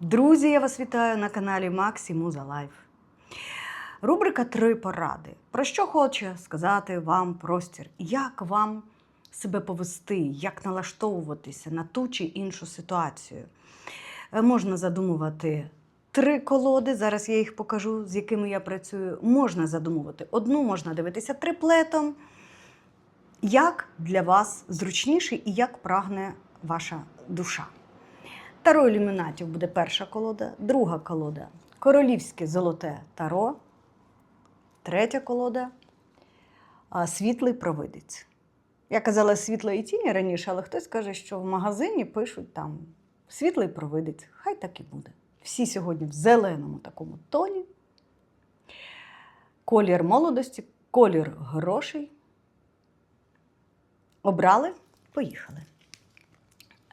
Друзі, я вас вітаю на каналі Максі Муза Лайф. Рубрика Три поради. Про що хоче сказати вам простір? Як вам себе повести, як налаштовуватися на ту чи іншу ситуацію? Е, Можна задумувати три колоди. Зараз я їх покажу, з якими я працюю. Можна задумувати одну, можна дивитися триплетом. Як для вас зручніше і як прагне ваша душа? Таро ілюмінатів буде перша колода, друга колода королівське золоте таро, третя колода світлий провидець. Я казала світла і тіні раніше, але хтось каже, що в магазині пишуть там світлий провидець. Хай так і буде. Всі сьогодні в зеленому такому тоні. Колір молодості, колір грошей. Обрали, поїхали.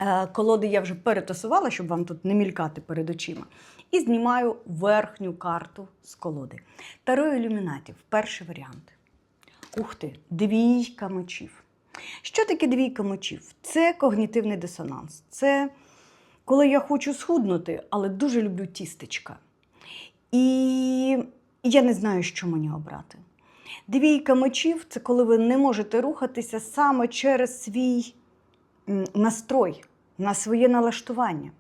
Е, Колоди я вже перетасувала, щоб вам тут не мількати перед очима. І знімаю верхню карту з колоди. Таро ілюмінатів перший варіант. Ух ти, двійка мечів. Що таке двійка мечів? Це когнітивний дисонанс. Це коли я хочу схуднути, але дуже люблю тістечка. І я не знаю, що мені обрати. Двійка мечів це коли ви не можете рухатися саме через свій настрой, на своє налаштування.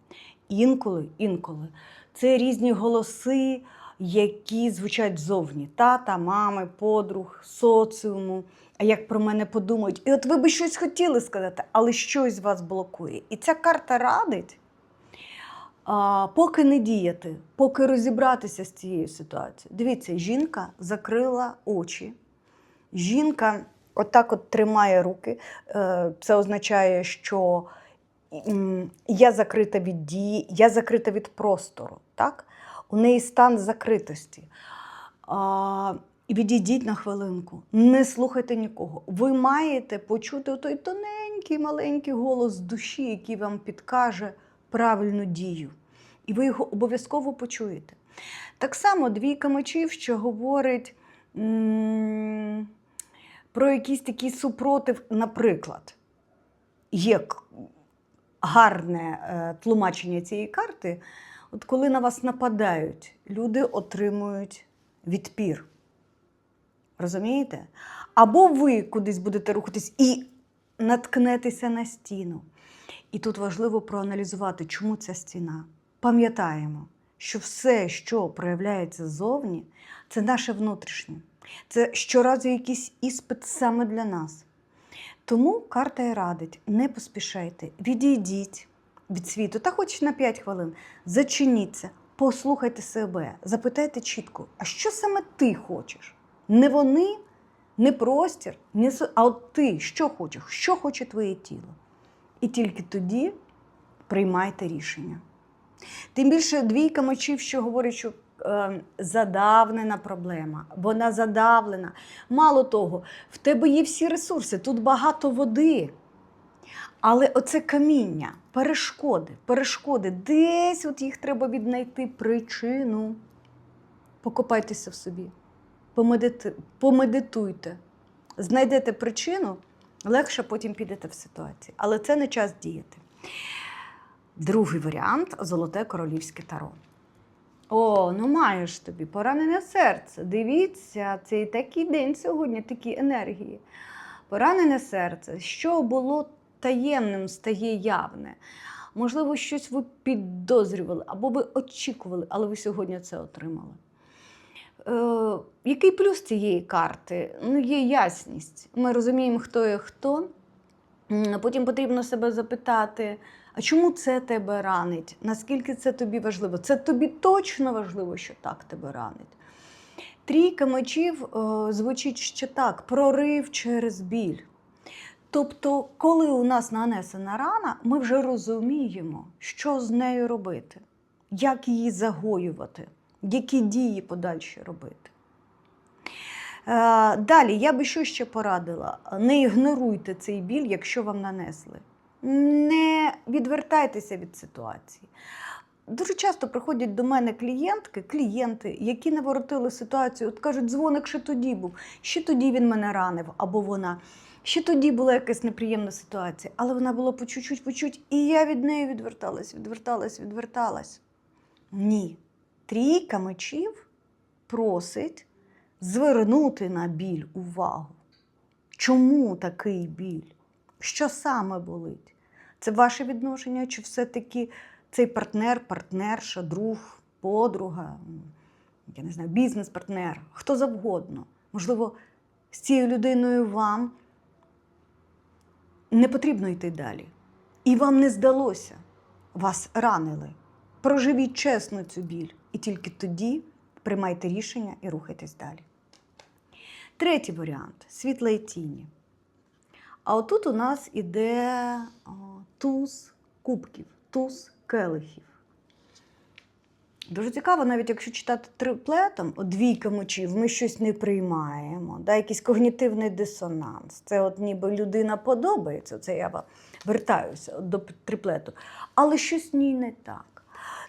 Інколи, інколи це різні голоси, які звучать ззовні: тата, мами, подруг, соціуму. А як про мене подумають, і от ви би щось хотіли сказати, але щось вас блокує. І ця карта радить, поки не діяти, поки розібратися з цією ситуацією. Дивіться, жінка закрила очі. Жінка отак от тримає руки. Е, Це означає, що я закрита від дії, я закрита від простору. Так? У неї стан закритості. А, Відійдіть на хвилинку, не слухайте нікого. Ви маєте почути той тоненький маленький голос душі, який вам підкаже правильну дію. І ви його обов'язково почуєте. Так само двійка мечів, що говорить м, про якийсь такий супротив, наприклад, є гарне е, тлумачення цієї карти. От коли на вас нападають, люди отримують відпір. Розумієте? Або ви кудись будете рухатись і наткнетеся на стіну. І тут важливо проаналізувати, чому ця стіна. Пам'ятаємо, що все, що проявляється ззовні, це наше внутрішнє. Це щоразу якийсь іспит саме для нас. Тому карта і радить: не поспішайте, відійдіть від світу, та хоч на 5 хвилин, зачиніться, послухайте себе, запитайте чітко, а що саме ти хочеш? Не вони, не простір, не а от ти що хочеш, що хоче твоє тіло. І тільки тоді приймайте рішення. Тим більше двійка мечів, що говорить, що задавнена проблема, вона задавлена. Мало того, в тебе є всі ресурси, тут багато води. Але оце каміння, перешкоди, перешкоди, десь от їх треба віднайти причину. Покопайтеся в собі, помедитуйте, знайдете причину, легше потім підете в ситуацію. Але це не час діяти. Другий варіант золоте королівське таро. О, ну маєш тобі поранене серце. Дивіться, цей такий день сьогодні, такі енергії. Поранене серце, що було таємним, стає явне. Можливо, щось ви підозрювали або ви очікували, але ви сьогодні це отримали. Е, який плюс цієї карти? Ну, є ясність. Ми розуміємо, хто є хто. Потім потрібно себе запитати, а чому це тебе ранить? Наскільки це тобі важливо? Це тобі точно важливо, що так тебе ранить. Трійка мечів е, звучить ще так: прорив через біль. Тобто, коли у нас нанесена рана, ми вже розуміємо, що з нею робити, як її загоювати, які дії подальші робити. Е, Далі, я би що ще порадила: не ігноруйте цей біль, якщо вам нанесли. Не відвертайтеся від ситуації. Дуже часто приходять до мене клієнтки, клієнти, які наворотили ситуацію, от кажуть, дзвоник ще тоді був, ще тоді він мене ранив, або вона. Ще тоді була якась неприємна ситуація, але вона була по чуть-чуть, по чуть, і я від неї відверталась, відверталась, відверталась. Ні. Трійка мечів просить звернути на біль увагу. Чому такий біль? Що саме болить? Це ваше відношення, чи все-таки цей партнер, партнерша, друг, подруга, я не знаю, бізнес-партнер, хто завгодно. Можливо, з цією людиною вам не потрібно йти далі. І вам не здалося, вас ранили. Проживіть чесно цю біль, і тільки тоді приймайте рішення і рухайтесь далі. Третій варіант світла і тіні. А отут у нас іде туз кубків, туз келихів. Дуже цікаво, навіть якщо читати триплетом, двійка мечів, ми щось не приймаємо, да, якийсь когнітивний дисонанс. Це от ніби людина подобається, це я вертаюся до триплету, але щось в не так.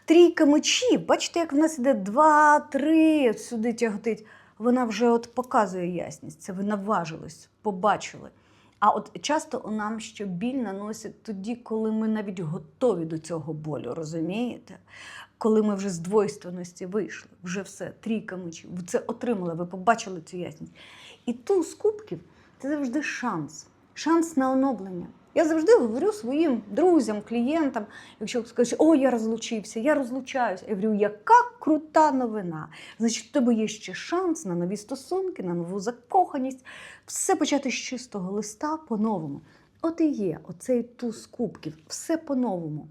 Трійка мечів, бачите, як в нас іде два, три, сюди тяготить. Вона вже от показує ясність, це ви наважились, побачили. А от часто нам ще біль наносять тоді, коли ми навіть готові до цього болю, розумієте? Коли ми вже з двойственності вийшли, вже все, трійка мечів, це отримали, ви побачили цю ясність. І ту з кубків це завжди шанс, шанс на оновлення. Я завжди говорю своїм друзям, клієнтам, якщо скажуть, о, я розлучився, я розлучаюся. Я говорю, яка крута новина. Значить, в тебе є ще шанс на нові стосунки, на нову закоханість, все почати з чистого листа по-новому. От і є оцей туз кубків, все по-новому.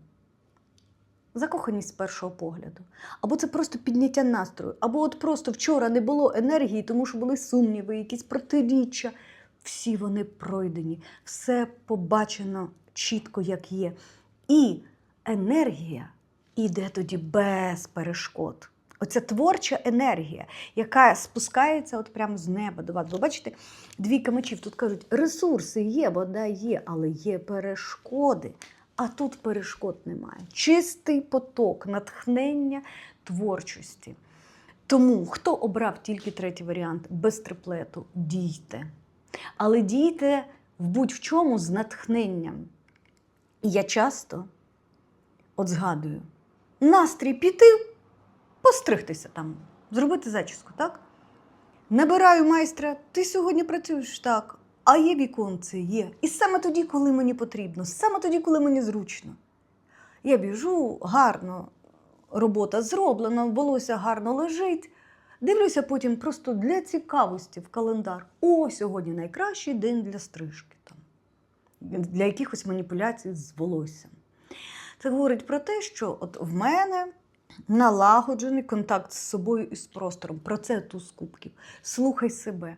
Закоханість з першого погляду. Або це просто підняття настрою, або от просто вчора не було енергії, тому що були сумніви, якісь протиріччя. Всі вони пройдені, все побачено чітко, як є. І енергія іде тоді без перешкод. Оця творча енергія, яка спускається от прямо з неба до вас. Ви бачите, двійка мечів тут кажуть, ресурси є, вода є, але є перешкоди. А тут перешкод немає. Чистий поток, натхнення творчості. Тому хто обрав тільки третій варіант без триплету, дійте. Але дійте в будь-в чому з натхненням. І я часто от згадую, настрій піти, постригтися там, зробити зачіску, так? Набираю майстра, ти сьогодні працюєш так, а є віконце, є. І саме тоді, коли мені потрібно, саме тоді, коли мені зручно. Я біжу, гарно, робота зроблена, волосся гарно лежить. Дивлюся потім просто для цікавості в календар. О, сьогодні найкращий день для стрижки, там, для якихось маніпуляцій з волоссям. Це говорить про те, що от в мене налагоджений контакт з собою і з простором. Про це туз кубків. Слухай себе.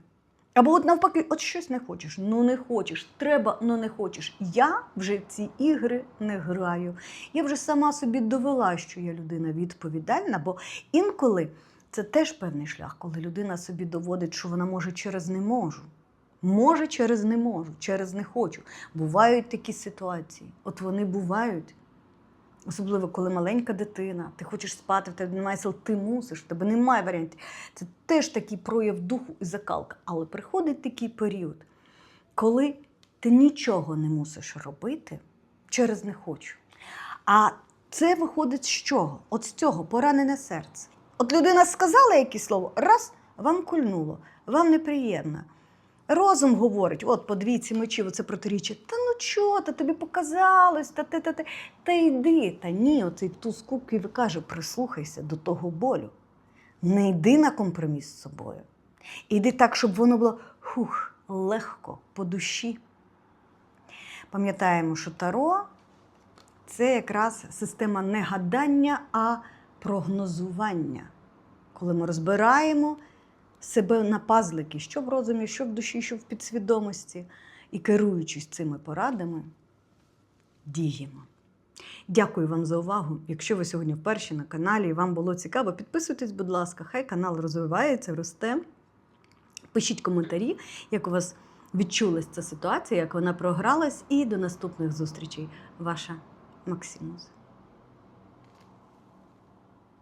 Або от навпаки, от щось не хочеш, ну не хочеш, треба, ну не хочеш. Я вже в ці ігри не граю. Я вже сама собі довела, що я людина відповідальна, бо інколи це теж певний шлях, коли людина собі доводить, що вона може через не можу. Може через не можу, через не хочу. Бувають такі ситуації. От вони бувають. Особливо, коли маленька дитина, ти хочеш спати, в тебе немає сил, ти мусиш, в тебе немає варіантів. Це теж такий прояв духу і закалка. Але приходить такий період, коли ти нічого не мусиш робити через не хочу. А це виходить з чого? От з цього поранене серце. От людина сказала якесь слово, раз вам кульнуло, вам неприємно. Розум говорить, от по двійці мечів, це протиріччя, та ну чого, та тобі показалось, та ти, та ти, та йди. Та ні, оцей туз кубків каже, прислухайся до того болю. Не йди на компроміс з собою. Іди так, щоб воно було хух, легко, по душі. Пам'ятаємо, що таро це якраз система не гадання, а прогнозування. Коли ми розбираємо себе на пазлики, що в розумі, що в душі, що в підсвідомості, і керуючись цими порадами, діємо. Дякую вам за увагу. Якщо ви сьогодні вперше на каналі і вам було цікаво, підписуйтесь, будь ласка, хай канал розвивається, росте. Пишіть коментарі, як у вас відчулась ця ситуація, як вона програлась. І до наступних зустрічей. Ваша Максимус.